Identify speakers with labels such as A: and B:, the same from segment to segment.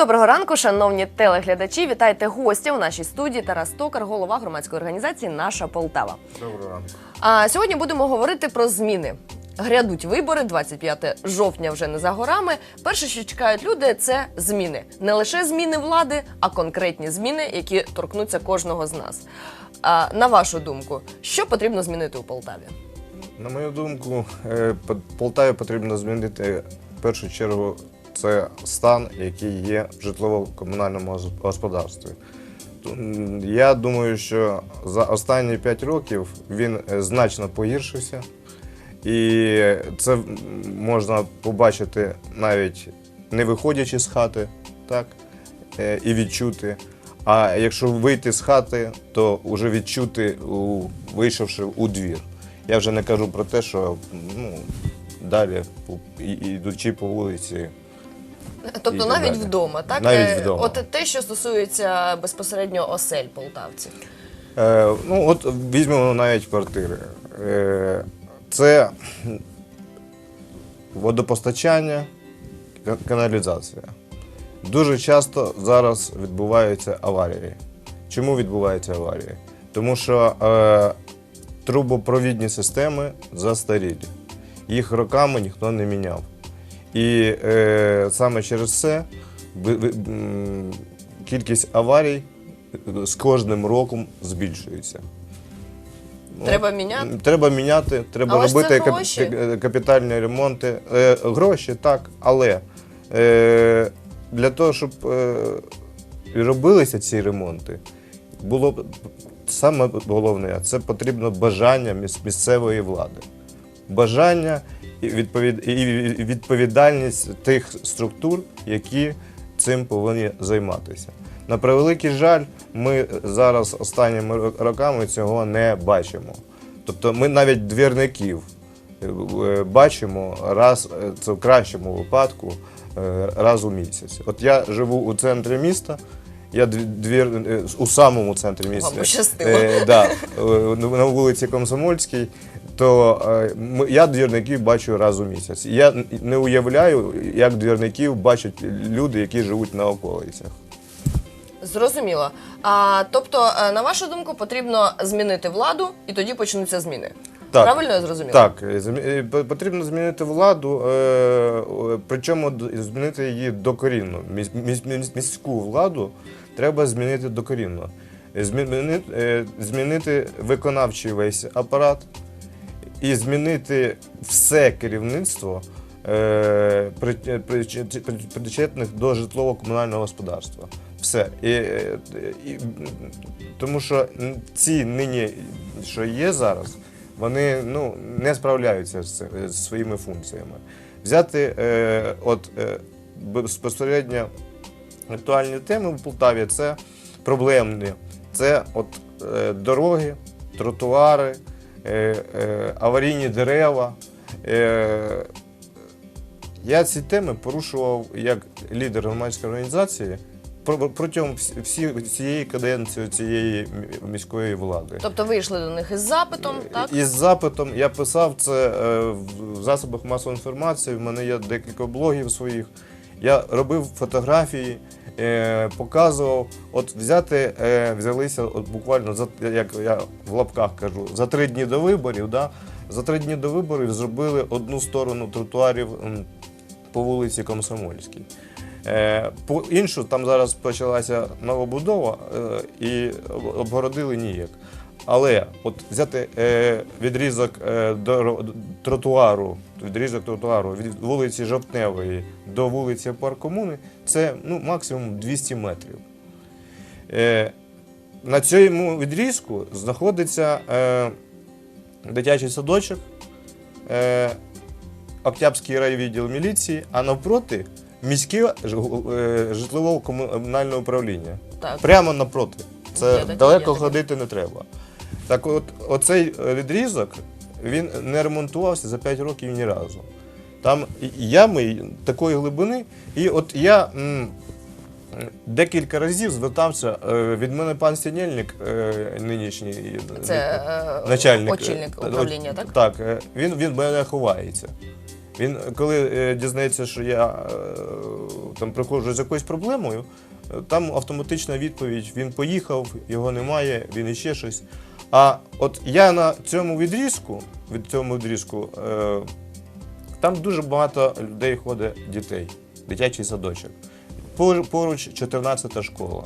A: Доброго ранку, шановні телеглядачі. Вітайте гостя у нашій студії Тарас Токар, голова громадської організації Наша Полтава.
B: Доброго ранку.
A: А сьогодні будемо говорити про зміни. Грядуть вибори, 25 жовтня вже не за горами. Перше, що чекають люди, це зміни. Не лише зміни влади, а конкретні зміни, які торкнуться кожного з нас. А, на вашу думку, що потрібно змінити у Полтаві?
B: На мою думку, е, Полтаві потрібно змінити в першу чергу це стан, який є в житлово-комунальному господарстві. Я думаю, що за останні 5 років він е, значно погіршився. І це можна побачити навіть не виходячи з хати, так, е, і відчути. А якщо вийти з хати, то вже відчути, вийшовши у двір. Я вже не кажу про те, що ну, далі, йдучи по вулиці,
A: Тобто
B: І
A: навіть
B: далі.
A: вдома, так?
B: Навіть
A: Е,
B: вдома.
A: От те, що стосується безпосередньо осель полтавців.
B: Е, ну, от візьмемо навіть квартири. Е, це водопостачання, каналізація. Дуже часто зараз відбуваються аварії. Чому відбуваються аварії? Тому що е, трубопровідні системи застарілі. Їх роками ніхто не міняв. І е, саме через це ви- ви- м, кількість аварій е, з кожним роком збільшується. Ну,
A: Треба міняти?
B: м, Треба міняти, треба
A: Але ж це
B: робити кап-
A: гроші.
B: кап- капітальні ремонти. Е, гроші так, але е, для того, щоб е, і робилися ці ремонти, було б- саме головне це потрібно бажання міс- місцевої влади. Бажання і відповідальність тих структур, які цим повинні займатися. На превеликий жаль, ми зараз останніми роками цього не бачимо. Тобто ми навіть двірників е, бачимо раз, е, це в кращому випадку, е, раз у місяць. От я живу у центрі міста, я двір, у самому центрі міста.
A: пощастило.
B: Е, да, на вулиці Комсомольській, то е, я двірників бачу раз у місяць. Я не уявляю, як двірників бачать люди, які живуть на околицях.
A: Зрозуміло. А тобто, е, на вашу думку, потрібно змінити владу, і тоді почнуться зміни.
B: Так.
A: Правильно я зрозуміла?
B: Так, е, е, потрібно змінити владу, е, е, причому д- змінити її докорінно. Міс- міс- міс- Міську владу треба змінити докорінно. Е, е, змінити виконавчий весь апарат і змінити все керівництво е, е, причет- при- причетних до житлово-комунального господарства. Все. І, е, і, тому що ці нині, що є зараз, вони ну, не справляються з, з своїми функціями. Взяти е, от, е, безпосередньо актуальні теми в Полтаві це проблемні. Це от, е, дороги, тротуари, аварійні дерева. Е, я ці теми порушував як лідер громадської організації протягом всі- всі- всієї каденції цієї міської влади.
A: Тобто ви йшли до них із запитом, так?
B: Із запитом я писав це е, в засобах масової інформації. В мене є декілька блогів своїх. Я робив фотографії, е, показував. От взяти, е, взялися от буквально за як я в лапках кажу, за три дні до виборів. Да, за три дні до виборів зробили одну сторону тротуарів по вулиці Комсомольській. Е, По іншу там зараз почалася новобудова е, і обгородили ніяк. Але от взяти е, відрізок е, доро- тротуару, відрізок тротуару від вулиці Жовтневої до вулиці Паркомуни, це ну, максимум 200 метрів. Е, на цьому відрізку знаходиться е, дитячий садочок, е, Октябрський райвідділ міліції, а навпроти міське е, житлово-комунальне управління.
A: Так.
B: Прямо напроти.
A: Є
B: Це далеко
A: є
B: ходити не треба. Так от, оцей відрізок він не ремонтувався за 5 років ні разу. Там ями такої глибини, і от я м, декілька разів звертався. е, Від мене пан Сінєльник, е, нинішній
A: Це е,
B: начальник
A: очільник
B: е,
A: управління, так?
B: Так, е, він від мене ховається. Він коли е, дізнається, що я е, там приходжу з якоюсь проблемою, е, там автоматична відповідь: він поїхав, його немає, він іще щось. А от я на цьому відрізку, від цьому відрізку, е, там дуже багато людей ходить дітей, дитячий садочок. Поруч 14-та школа.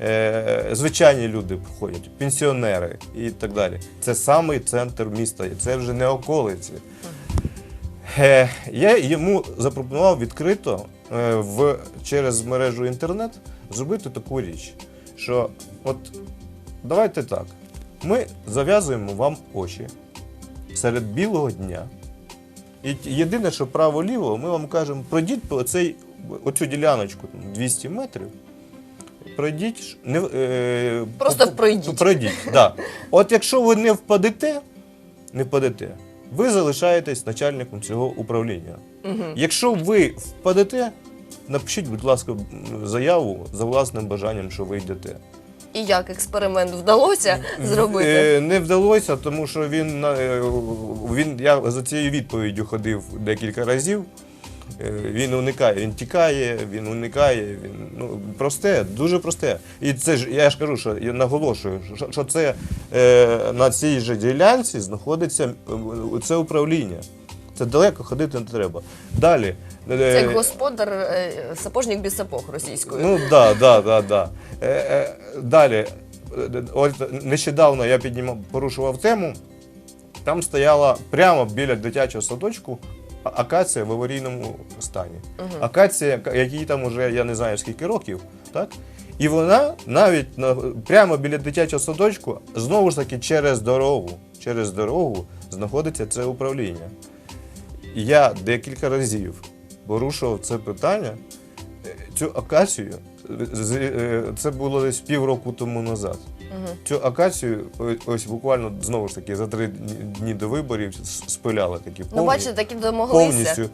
B: Е, звичайні люди ходять, пенсіонери і так далі. Це самий центр міста, і це вже не околиці. Е, я йому запропонував відкрито е, в, через мережу інтернет зробити таку річ, що от давайте так, ми зав'язуємо вам очі серед білого дня. І єдине, що право-ліво, ми вам кажемо, пройдіть оцей, оцю діляночку 200 метрів. Пройдіть, не, е,
A: Просто пройдіть.
B: Пройдіть, да. От якщо ви не впадете, не впадете, ви залишаєтесь начальником цього управління. Якщо ви впадете, напишіть, будь ласка, заяву за власним бажанням, що ви йдете.
A: І як експеримент вдалося зробити?
B: Е, Не вдалося, тому що він, е, він я за цією відповіддю ходив декілька разів. Е, Він уникає, він тікає, він уникає. Він ну просте, дуже просте. І це ж я ж кажу, що я наголошую, що, що це е, на цій же ділянці знаходиться е, це управління. Це далеко ходити не треба. Далі.
A: Це
B: е,
A: господар е, сапожник без сапог російською.
B: Ну да, да, да, да. Е, е, далі, от нещодавно я піднімав, порушував тему. Там стояла прямо біля дитячого садочку акація в аварійному стані. Акація, якій там уже я не знаю скільки років, так? І вона навіть на, прямо біля дитячого садочку, знову ж таки, через дорогу, через дорогу знаходиться це управління. Я декілька разів порушував це питання. Цю акацію, е, це було десь півроку тому назад. Цю акацію, ось буквально знову ж таки за три дні- до виборів спиляли такі
A: Ну, бачите, таки домоглися.
B: повністю.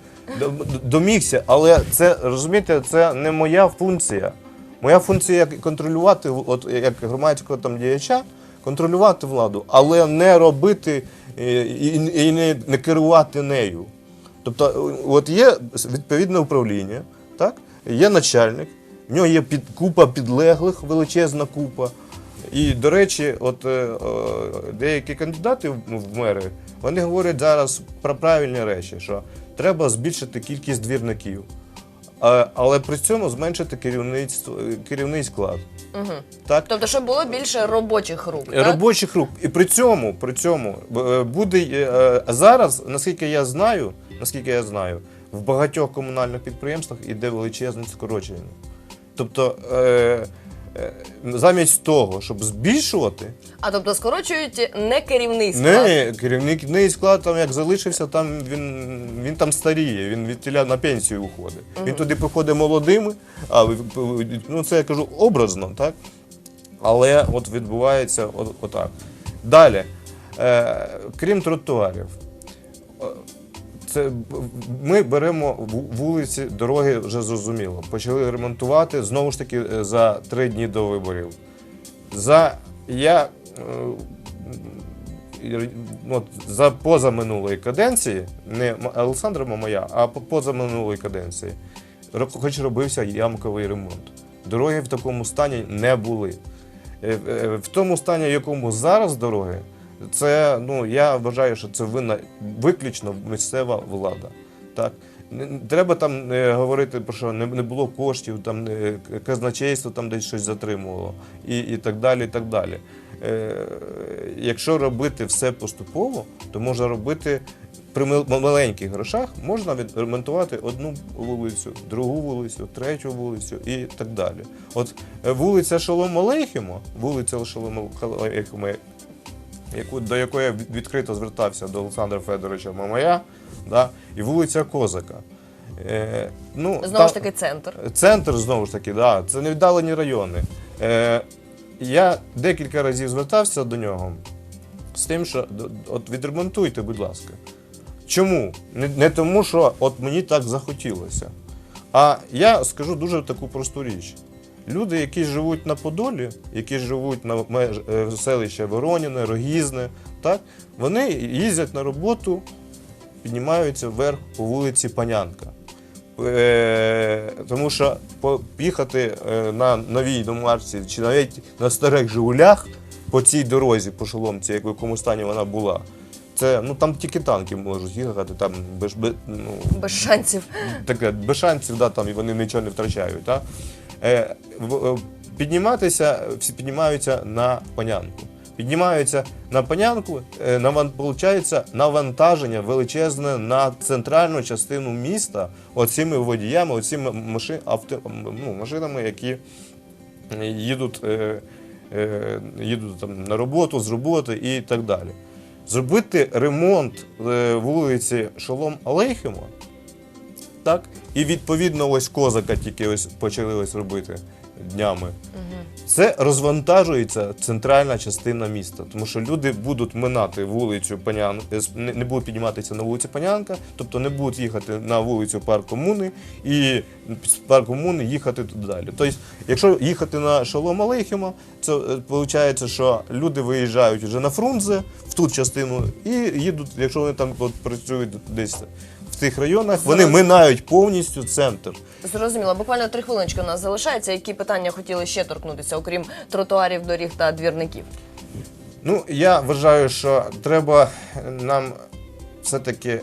B: Домігся, але це розумієте, це не моя функція. Моя функція як контролювати, от як громадського там діяча, контролювати владу, але не робити е, і, і не, не керувати нею. Тобто, от є відповідне управління, так? Є начальник, в нього є під, купа підлеглих, величезна купа. І, до речі, от е, е, деякі кандидати в мери вони говорять зараз про правильні речі, що треба збільшити кількість двірників, а, але при цьому зменшити керівництво, керівний склад.
A: Угу.
B: Так?
A: Тобто, щоб було більше робочих рук. так?
B: робочих рук. І при цьому, при цьому е, буде е, зараз, наскільки я знаю, наскільки я знаю, в багатьох комунальних підприємствах іде величезне скорочення. Тобто, е, е, замість того, щоб збільшувати,
A: А тобто скорочують не керівний склад.
B: не керівний склад там як залишився, там він, він там старіє, він від тіля на пенсію уходить. Він туди приходить молодими, а ви- ну це я кажу образно, так? Але от відбувається от, отак. Далі, е, крім тротуарів, це ми беремо вулиці, дороги вже зрозуміло. Почали ремонтувати знову ж таки е, за три дні до виборів. За я е, от, за позаминулої каденції, не Олександра Мамая, а позаминулої каденції, хоч робився ямковий ремонт. Дороги в такому стані не були. Е, В тому стані, в якому зараз дороги, це ну я вважаю, що це винна виключно місцева влада. Так Не- не треба там е, говорити про що не, не було коштів, там е, к- казначейство там десь щось затримувало, і, і так далі. І так далі. Е, якщо робити все поступово, то можна робити при мал- маленьких грошах можна відремонтувати одну вулицю, другу вулицю, третю вулицю і так далі. От е, вулиця Шолома Алейхема, вулиця Шолома Алейхема, яку, до якої я відкрито звертався до Олександра Федоровича Мамая, да, і вулиця Козака. Е, ну,
A: Знову
B: та-
A: ж таки, центр.
B: Центр знову ж таки, да, це невіддалені райони. Е, я декілька разів звертався до нього з тим, що от відремонтуйте, будь ласка. Чому? Не, не тому, що от мені так захотілося. А я скажу дуже таку просту річ. Люди, які живуть на Подолі, які живуть на е, селище Вороніне, Рогізне, так, вони їздять на роботу піднімаються вверх по вулиці Панянка. Е, тому що поїхати е, на новій домарці чи навіть на старих Жигулях по цій дорозі, по шоломці, як в якому стані вона була, це ну там тільки танки можуть їхати, там без, без, ну,
A: Без шансів.
B: таке, без шансів, да, там, і вони нічого не втрачають. Да? Е, е, підніматися, всі піднімаються на панянку. Піднімаються на панянку, е, получається навантаження величезне на центральну частину міста оціми водіями, оціми машин, авто, ну, машинами, які їдуть, е, е, їдуть там, на роботу, з роботи і так далі. Зробити ремонт вулиці Шолом Алейхема, так? І відповідно ось козака тільки ось почали ось робити днями. Це розвантажується центральна частина міста, тому що люди будуть минати вулицю Панян, е, не будуть підніматися на вулицю Панянка, тобто не будуть їхати на вулицю Парк Комуни і з Парк Комуни їхати туди далі. Тобто, якщо їхати на Шолом Алейхема, це виходить, що люди виїжджають вже на Фрунзе, в ту частину, і їдуть, якщо вони там працюють десь тих районах, вони
A: Зараз-
B: минають повністю центр.
A: Зрозуміло, буквально три хвилиночки у нас залишається. Які питання хотіли ще торкнутися, окрім тротуарів, доріг та двірників?
B: Ну, я вважаю, що треба нам все-таки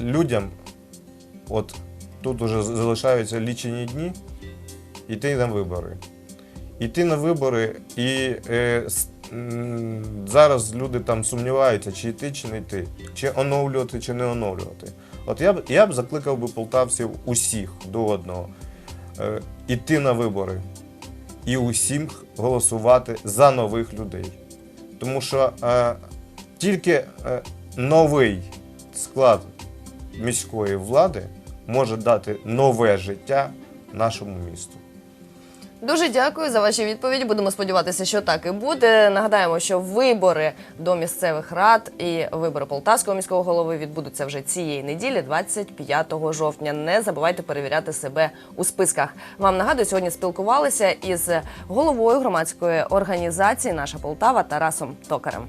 B: людям, от тут уже залишаються лічені дні, йти на вибори. Йти на вибори і е, зараз люди там сумніваються, чи йти, чи не йти, чи оновлювати, чи не оновлювати. От я б я б закликав би полтавців усіх до одного е, іти на вибори і усім голосувати за нових людей. Тому що е, тільки е, новий склад міської влади може дати нове життя нашому місту.
A: Дуже дякую за ваші відповіді. Будемо сподіватися, що так і буде. Нагадаємо, що вибори до місцевих рад і вибори полтавського міського голови відбудуться вже цієї неділі, 25 жовтня. Не забувайте перевіряти себе у списках. Вам нагадую, сьогодні спілкувалися із головою громадської організації Наша Полтава Тарасом Токарем.